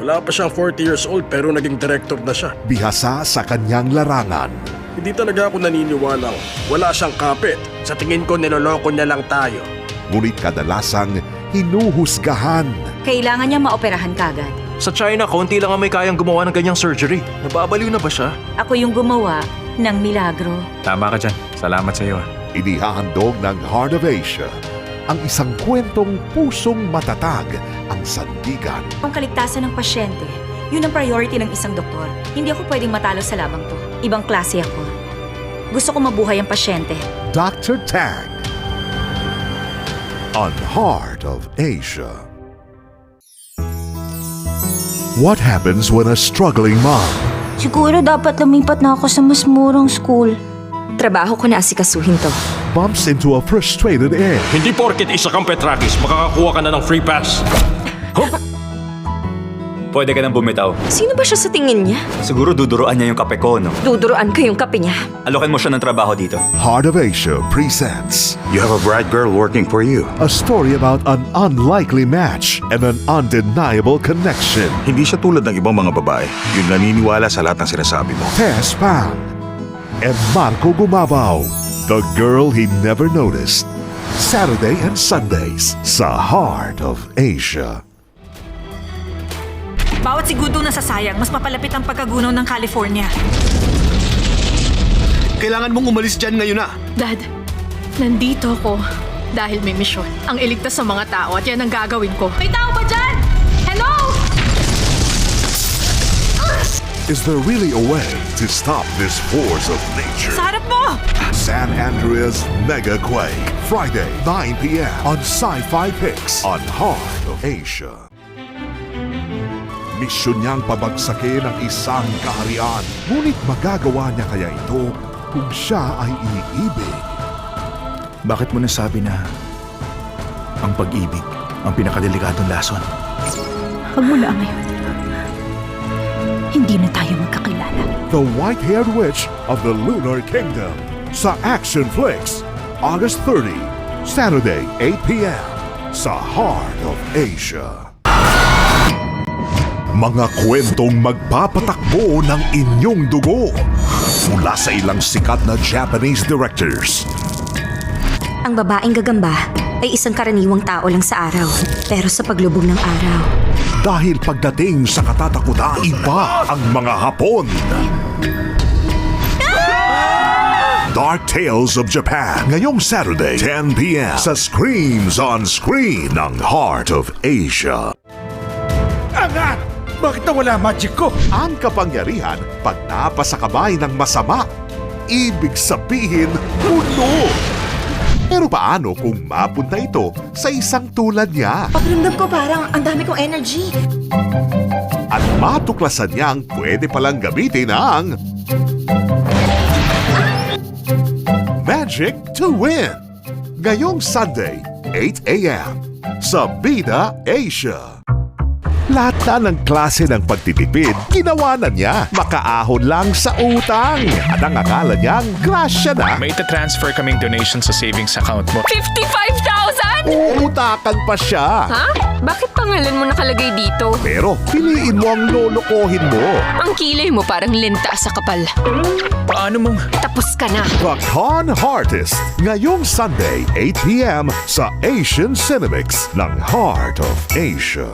Wala pa siyang 40 years old pero naging director na siya. Bihasa sa kanyang larangan. Hindi talaga ako naniniwalang wala siyang kapit. Sa tingin ko niloloko niya lang tayo. Ngunit kadalasang hinuhusgahan. Kailangan niya maoperahan kagad. Sa China, kaunti lang ang may kayang gumawa ng ganyang surgery. Nababaliw na ba siya? Ako yung gumawa ng milagro. Tama ka dyan. Salamat sa iyo. ah. Inihahandog ng Heart of Asia ang isang kwentong pusong matatag ang sandigan. Ang kaligtasan ng pasyente, yun ang priority ng isang doktor. Hindi ako pwedeng matalo sa labang to. Ibang klase ako. Gusto ko mabuhay ang pasyente. Dr. Tang on Heart of Asia. What happens when a struggling mom Siguro dapat lumipat na ako sa mas murang school. Trabaho ko na asikasuhin to. bumps into a frustrated Ed? Hindi porket isa kang Petrakis, makakakuha ka na ng free pass. Pwede ka nang bumitaw. Sino ba siya sa tingin niya? Siguro duduroan niya yung kape ko, no? Duduroan ko yung kape niya. Alokin mo siya ng trabaho dito. Heart of Asia presents You have a bright girl working for you. a story about an unlikely match and an undeniable connection. Hindi siya tulad ng ibang mga babae. Yung naniniwala sa lahat ng sinasabi mo. Tess Pang and Marco Gumabaw, the girl he never noticed. Saturday and Sundays sa Heart of Asia. Bawat segundo na sasayang, mas mapalapit ang pagkagunaw ng California. Kailangan mong umalis dyan ngayon na. Dad, nandito ako dahil may misyon. Ang iligtas sa mga tao at yan ang gagawin ko. May tao ba dyan? Is there really a way to stop this force of nature? Sa harap mo! San Andreas Mega Quake. Friday, 9 p.m. on Sci-Fi Picks on Heart of Asia. Misyon niyang pabagsakin ang isang kaharian. Ngunit magagawa niya kaya ito kung siya ay iibig. Bakit mo nasabi na ang pag-ibig ang pinakadelikadong lason? Pagmula ngayon, hindi na tayo magkakilala. The White-Haired Witch of the Lunar Kingdom sa Action Flix, August 30, Saturday, 8 p.m. sa Heart of Asia. Mga kwentong magpapatakbo ng inyong dugo mula sa ilang sikat na Japanese directors. Ang babaeng gagamba ay isang karaniwang tao lang sa araw. Pero sa paglubog ng araw, Dahil pagdating sa katatakutan, iba ang mga Hapon. Dark Tales of Japan. Ngayong Saturday, 10 p.m. sa Screams on Screen ng Heart of Asia. Angat! Bakit nawala magic ko? Ang kapangyarihan pag napasakabay ng masama, ibig sabihin puno. Pero paano kung mapunta ito sa isang tulad niya? Pakiramdam ko parang ang dami kong energy. At matuklasan niyang pwede palang gamitin ang Magic to Win. Ngayong Sunday, 8 a.m. sa Bida Asia. Lahat na ng klase ng pagtitipid, ginawa na niya. Makaahon lang sa utang. At ang akala niyang grasya na, May transfer kaming donation sa savings account mo. 55,000? uutakan pa siya. Ha? Bakit pangalan mo nakalagay dito? Pero piliin mo ang lolokohin mo. Ang kilay mo parang linta sa kapal. Paano mong... Tapos ka na. The Con Heartist. Ngayong Sunday, 8 p.m. sa Asian Cinemix ng Heart of Asia.